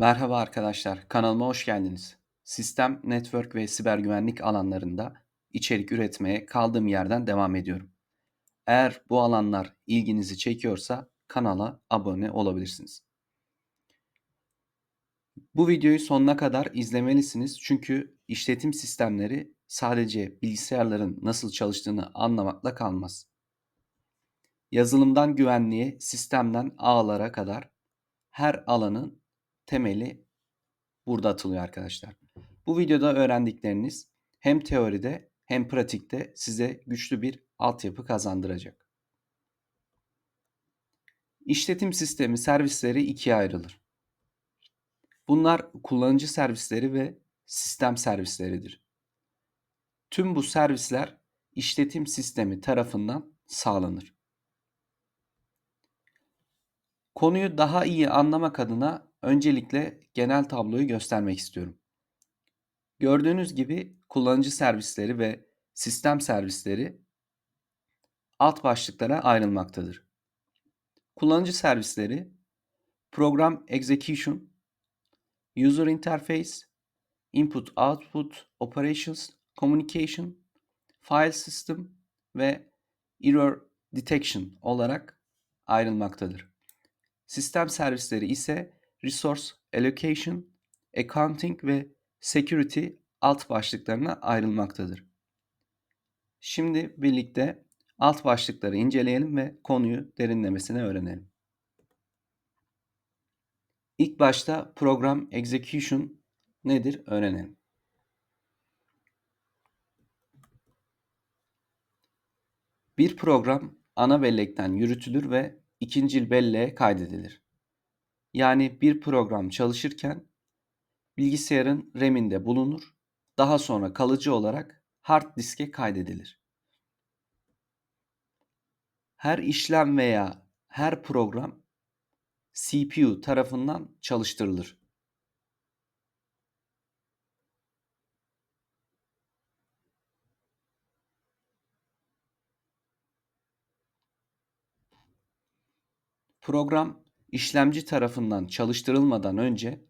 Merhaba arkadaşlar, kanalıma hoş geldiniz. Sistem, network ve siber güvenlik alanlarında içerik üretmeye kaldığım yerden devam ediyorum. Eğer bu alanlar ilginizi çekiyorsa kanala abone olabilirsiniz. Bu videoyu sonuna kadar izlemelisiniz çünkü işletim sistemleri sadece bilgisayarların nasıl çalıştığını anlamakla kalmaz. Yazılımdan güvenliğe, sistemden ağlara kadar her alanın temeli burada atılıyor arkadaşlar. Bu videoda öğrendikleriniz hem teoride hem pratikte size güçlü bir altyapı kazandıracak. İşletim sistemi servisleri ikiye ayrılır. Bunlar kullanıcı servisleri ve sistem servisleridir. Tüm bu servisler işletim sistemi tarafından sağlanır. Konuyu daha iyi anlamak adına öncelikle genel tabloyu göstermek istiyorum. Gördüğünüz gibi kullanıcı servisleri ve sistem servisleri alt başlıklara ayrılmaktadır. Kullanıcı servisleri Program Execution, User Interface, Input Output Operations, Communication, File System ve Error Detection olarak ayrılmaktadır. Sistem servisleri ise Resource Allocation, Accounting ve Security alt başlıklarına ayrılmaktadır. Şimdi birlikte alt başlıkları inceleyelim ve konuyu derinlemesine öğrenelim. İlk başta program execution nedir öğrenelim. Bir program ana bellekten yürütülür ve ikincil belleğe kaydedilir. Yani bir program çalışırken bilgisayarın RAM'inde bulunur, daha sonra kalıcı olarak hard diske kaydedilir. Her işlem veya her program CPU tarafından çalıştırılır. Program işlemci tarafından çalıştırılmadan önce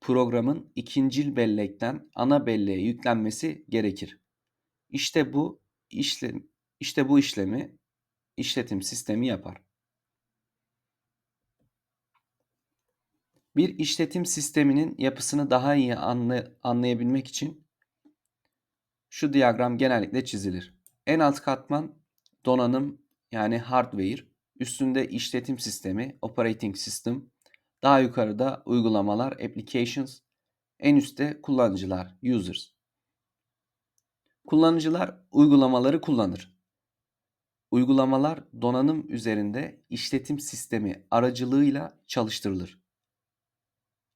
programın ikincil bellekten ana belleğe yüklenmesi gerekir. İşte bu işlem işte bu işlemi işletim sistemi yapar. Bir işletim sisteminin yapısını daha iyi anlay anlayabilmek için şu diyagram genellikle çizilir. En alt katman donanım yani hardware, üstünde işletim sistemi, operating system, daha yukarıda uygulamalar, applications, en üstte kullanıcılar, users. Kullanıcılar uygulamaları kullanır. Uygulamalar donanım üzerinde işletim sistemi aracılığıyla çalıştırılır.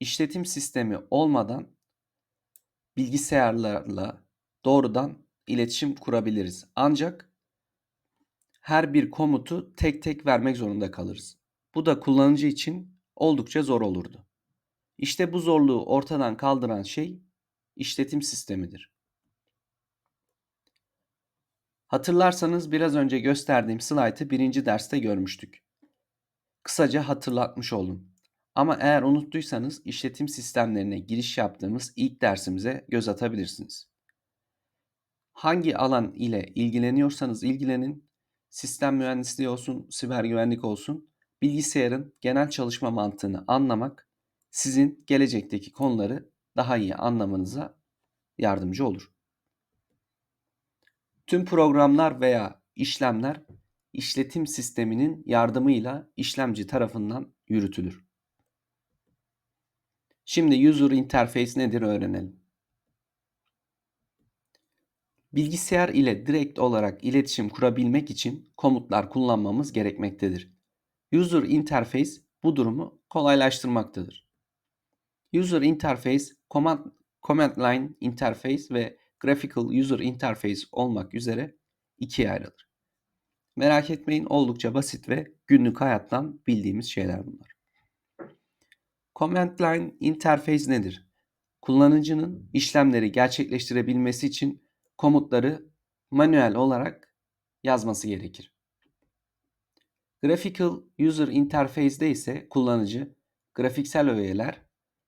İşletim sistemi olmadan bilgisayarlarla doğrudan iletişim kurabiliriz. Ancak her bir komutu tek tek vermek zorunda kalırız. Bu da kullanıcı için oldukça zor olurdu. İşte bu zorluğu ortadan kaldıran şey işletim sistemidir. Hatırlarsanız biraz önce gösterdiğim slaytı birinci derste görmüştük. Kısaca hatırlatmış oldum. Ama eğer unuttuysanız işletim sistemlerine giriş yaptığımız ilk dersimize göz atabilirsiniz. Hangi alan ile ilgileniyorsanız ilgilenin, sistem mühendisliği olsun, siber güvenlik olsun, bilgisayarın genel çalışma mantığını anlamak sizin gelecekteki konuları daha iyi anlamanıza yardımcı olur. Tüm programlar veya işlemler işletim sisteminin yardımıyla işlemci tarafından yürütülür. Şimdi user interface nedir öğrenelim. Bilgisayar ile direkt olarak iletişim kurabilmek için komutlar kullanmamız gerekmektedir. User interface bu durumu kolaylaştırmaktadır. User interface, command, command line interface ve graphical user interface olmak üzere ikiye ayrılır. Merak etmeyin oldukça basit ve günlük hayattan bildiğimiz şeyler bunlar. Command line interface nedir? Kullanıcının işlemleri gerçekleştirebilmesi için komutları manuel olarak yazması gerekir. Graphical User Interface'de ise kullanıcı grafiksel öğeler,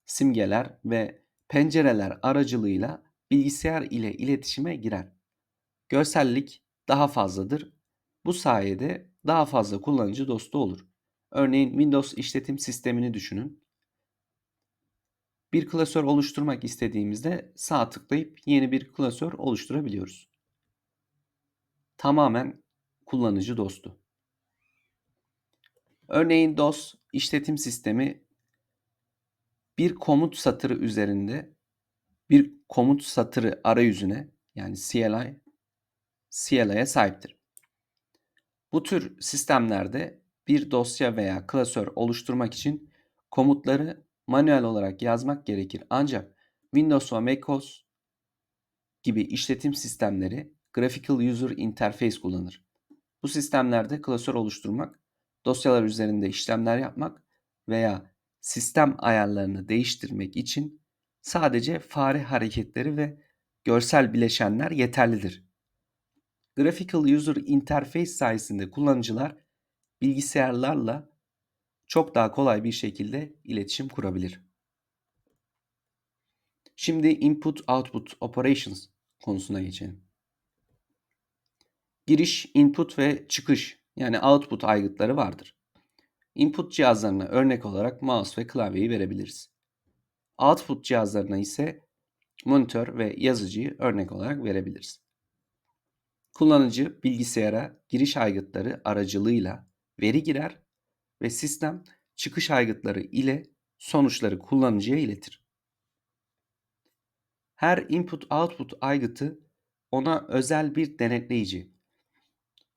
simgeler ve pencereler aracılığıyla bilgisayar ile iletişime girer. Görsellik daha fazladır. Bu sayede daha fazla kullanıcı dostu olur. Örneğin Windows işletim sistemini düşünün. Bir klasör oluşturmak istediğimizde sağ tıklayıp yeni bir klasör oluşturabiliyoruz. Tamamen kullanıcı dostu. Örneğin DOS işletim sistemi bir komut satırı üzerinde bir komut satırı arayüzüne yani CLI CLI'ye sahiptir. Bu tür sistemlerde bir dosya veya klasör oluşturmak için komutları manuel olarak yazmak gerekir. Ancak Windows ve macOS gibi işletim sistemleri Graphical User Interface kullanır. Bu sistemlerde klasör oluşturmak, dosyalar üzerinde işlemler yapmak veya sistem ayarlarını değiştirmek için sadece fare hareketleri ve görsel bileşenler yeterlidir. Graphical User Interface sayesinde kullanıcılar bilgisayarlarla çok daha kolay bir şekilde iletişim kurabilir. Şimdi Input Output Operations konusuna geçelim. Giriş, input ve çıkış yani output aygıtları vardır. Input cihazlarına örnek olarak mouse ve klavyeyi verebiliriz. Output cihazlarına ise monitör ve yazıcıyı örnek olarak verebiliriz. Kullanıcı bilgisayara giriş aygıtları aracılığıyla veri girer ve sistem çıkış aygıtları ile sonuçları kullanıcıya iletir. Her input-output aygıtı ona özel bir denetleyici,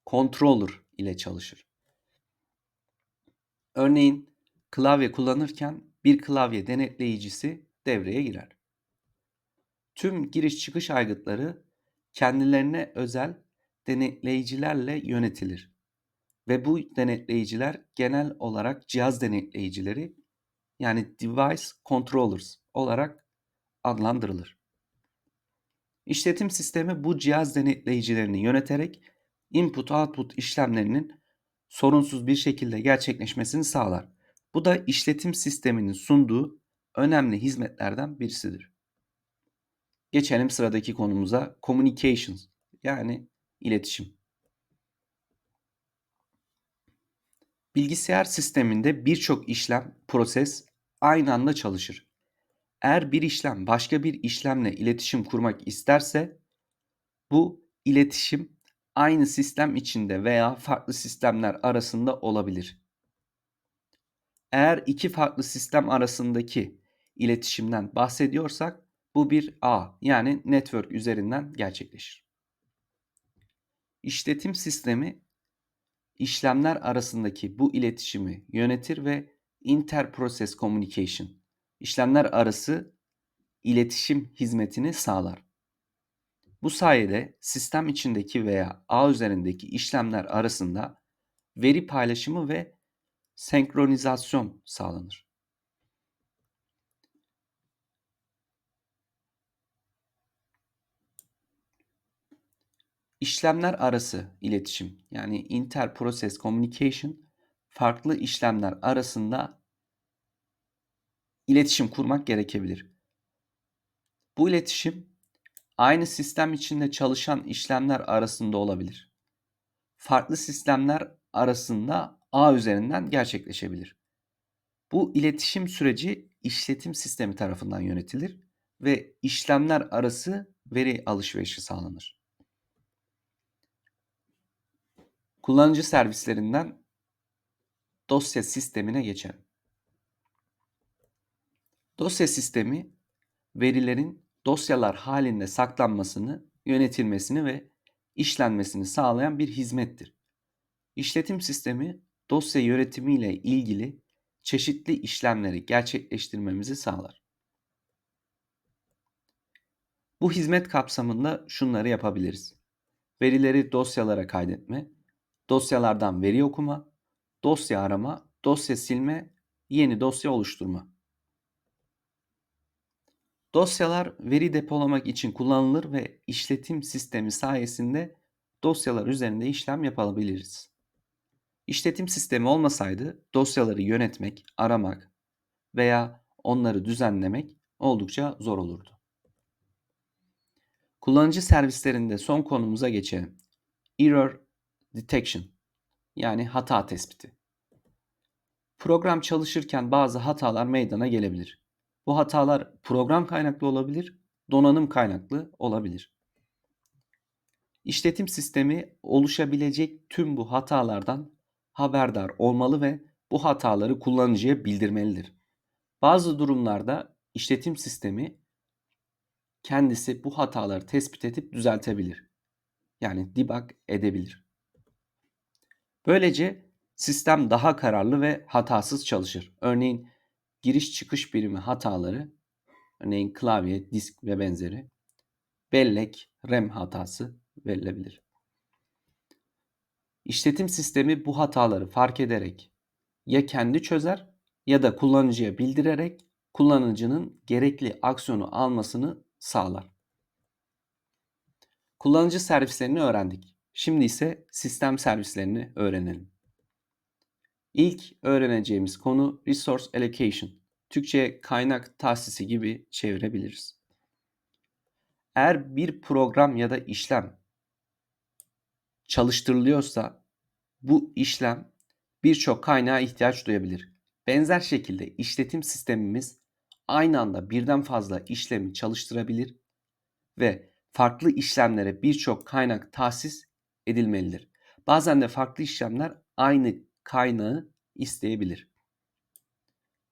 controller ile çalışır. Örneğin klavye kullanırken bir klavye denetleyicisi devreye girer. Tüm giriş çıkış aygıtları kendilerine özel denetleyicilerle yönetilir. Ve bu denetleyiciler genel olarak cihaz denetleyicileri yani device controllers olarak adlandırılır. İşletim sistemi bu cihaz denetleyicilerini yöneterek input-output işlemlerinin sorunsuz bir şekilde gerçekleşmesini sağlar. Bu da işletim sisteminin sunduğu önemli hizmetlerden birisidir. Geçelim sıradaki konumuza communications yani iletişim. Bilgisayar sisteminde birçok işlem, proses aynı anda çalışır. Eğer bir işlem başka bir işlemle iletişim kurmak isterse bu iletişim aynı sistem içinde veya farklı sistemler arasında olabilir. Eğer iki farklı sistem arasındaki iletişimden bahsediyorsak bu bir ağ yani network üzerinden gerçekleşir. İşletim sistemi işlemler arasındaki bu iletişimi yönetir ve interprocess communication işlemler arası iletişim hizmetini sağlar. Bu sayede sistem içindeki veya ağ üzerindeki işlemler arasında veri paylaşımı ve senkronizasyon sağlanır. İşlemler arası iletişim yani inter-process communication farklı işlemler arasında iletişim kurmak gerekebilir. Bu iletişim aynı sistem içinde çalışan işlemler arasında olabilir. Farklı sistemler arasında ağ üzerinden gerçekleşebilir. Bu iletişim süreci işletim sistemi tarafından yönetilir ve işlemler arası veri alışverişi sağlanır. Kullanıcı servislerinden dosya sistemine geçelim. Dosya sistemi verilerin dosyalar halinde saklanmasını, yönetilmesini ve işlenmesini sağlayan bir hizmettir. İşletim sistemi dosya yönetimi ile ilgili çeşitli işlemleri gerçekleştirmemizi sağlar. Bu hizmet kapsamında şunları yapabiliriz. Verileri dosyalara kaydetme, dosyalardan veri okuma, dosya arama, dosya silme, yeni dosya oluşturma. Dosyalar veri depolamak için kullanılır ve işletim sistemi sayesinde dosyalar üzerinde işlem yapabiliriz. İşletim sistemi olmasaydı dosyaları yönetmek, aramak veya onları düzenlemek oldukça zor olurdu. Kullanıcı servislerinde son konumuza geçelim. Error detection yani hata tespiti. Program çalışırken bazı hatalar meydana gelebilir. Bu hatalar program kaynaklı olabilir, donanım kaynaklı olabilir. İşletim sistemi oluşabilecek tüm bu hatalardan haberdar olmalı ve bu hataları kullanıcıya bildirmelidir. Bazı durumlarda işletim sistemi kendisi bu hataları tespit edip düzeltebilir. Yani debug edebilir. Böylece sistem daha kararlı ve hatasız çalışır. Örneğin giriş çıkış birimi hataları, örneğin klavye, disk ve benzeri, bellek, RAM hatası verilebilir. İşletim sistemi bu hataları fark ederek ya kendi çözer ya da kullanıcıya bildirerek kullanıcının gerekli aksiyonu almasını sağlar. Kullanıcı servislerini öğrendik. Şimdi ise sistem servislerini öğrenelim. İlk öğreneceğimiz konu resource allocation. Türkçe kaynak tahsisi gibi çevirebiliriz. Eğer bir program ya da işlem çalıştırılıyorsa bu işlem birçok kaynağa ihtiyaç duyabilir. Benzer şekilde işletim sistemimiz aynı anda birden fazla işlemi çalıştırabilir ve farklı işlemlere birçok kaynak tahsis edilmelidir. Bazen de farklı işlemler aynı kaynağı isteyebilir.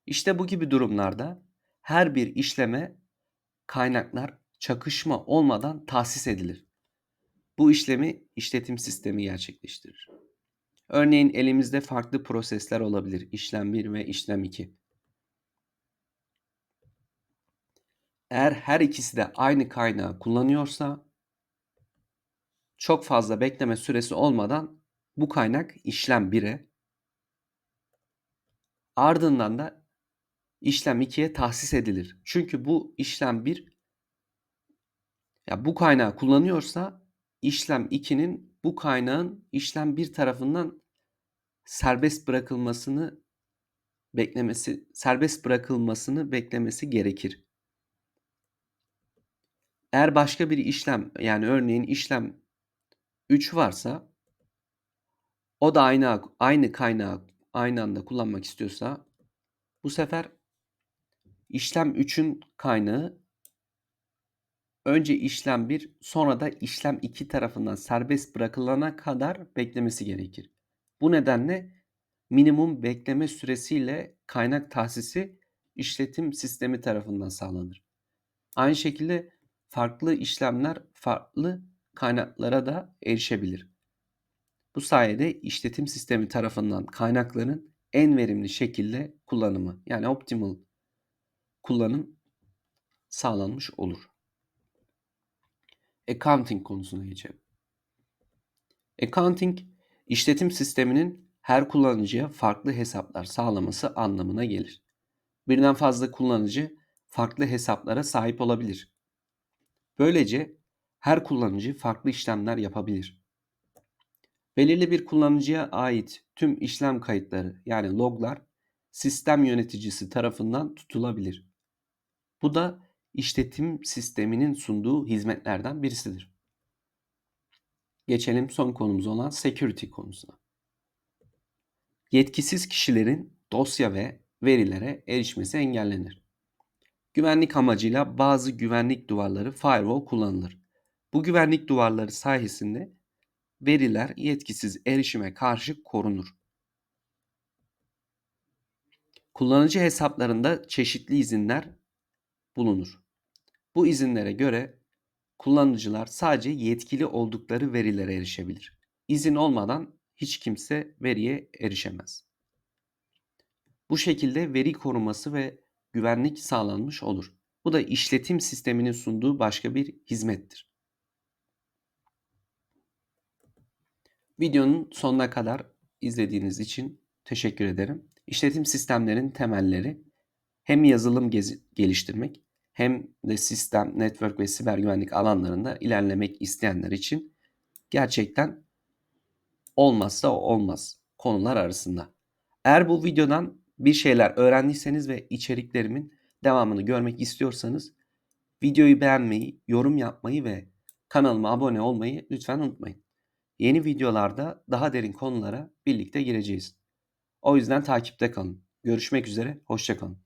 İşte bu gibi durumlarda her bir işleme kaynaklar çakışma olmadan tahsis edilir. Bu işlemi işletim sistemi gerçekleştirir. Örneğin elimizde farklı prosesler olabilir. İşlem 1 ve işlem 2. Eğer her ikisi de aynı kaynağı kullanıyorsa çok fazla bekleme süresi olmadan bu kaynak işlem 1'e ardından da işlem 2'ye tahsis edilir. Çünkü bu işlem 1 ya bu kaynağı kullanıyorsa işlem 2'nin bu kaynağın işlem 1 tarafından serbest bırakılmasını beklemesi serbest bırakılmasını beklemesi gerekir. Eğer başka bir işlem yani örneğin işlem 3 varsa o da aynı aynı kaynağı aynı anda kullanmak istiyorsa bu sefer işlem 3'ün kaynağı önce işlem 1 sonra da işlem 2 tarafından serbest bırakılana kadar beklemesi gerekir. Bu nedenle minimum bekleme süresiyle kaynak tahsisi işletim sistemi tarafından sağlanır. Aynı şekilde farklı işlemler farklı kaynaklara da erişebilir. Bu sayede işletim sistemi tarafından kaynakların en verimli şekilde kullanımı yani optimal kullanım sağlanmış olur. Accounting konusuna geçelim. Accounting işletim sisteminin her kullanıcıya farklı hesaplar sağlaması anlamına gelir. Birden fazla kullanıcı farklı hesaplara sahip olabilir. Böylece her kullanıcı farklı işlemler yapabilir. Belirli bir kullanıcıya ait tüm işlem kayıtları yani loglar sistem yöneticisi tarafından tutulabilir. Bu da işletim sisteminin sunduğu hizmetlerden birisidir. Geçelim son konumuz olan security konusuna. Yetkisiz kişilerin dosya ve verilere erişmesi engellenir. Güvenlik amacıyla bazı güvenlik duvarları firewall kullanılır. Bu güvenlik duvarları sayesinde veriler yetkisiz erişime karşı korunur. Kullanıcı hesaplarında çeşitli izinler bulunur. Bu izinlere göre kullanıcılar sadece yetkili oldukları verilere erişebilir. İzin olmadan hiç kimse veriye erişemez. Bu şekilde veri koruması ve güvenlik sağlanmış olur. Bu da işletim sisteminin sunduğu başka bir hizmettir. Videonun sonuna kadar izlediğiniz için teşekkür ederim. İşletim sistemlerin temelleri hem yazılım geliştirmek hem de sistem, network ve siber güvenlik alanlarında ilerlemek isteyenler için gerçekten olmazsa olmaz konular arasında. Eğer bu videodan bir şeyler öğrendiyseniz ve içeriklerimin devamını görmek istiyorsanız videoyu beğenmeyi, yorum yapmayı ve kanalıma abone olmayı lütfen unutmayın. Yeni videolarda daha derin konulara birlikte gireceğiz. O yüzden takipte kalın. Görüşmek üzere, hoşça kalın.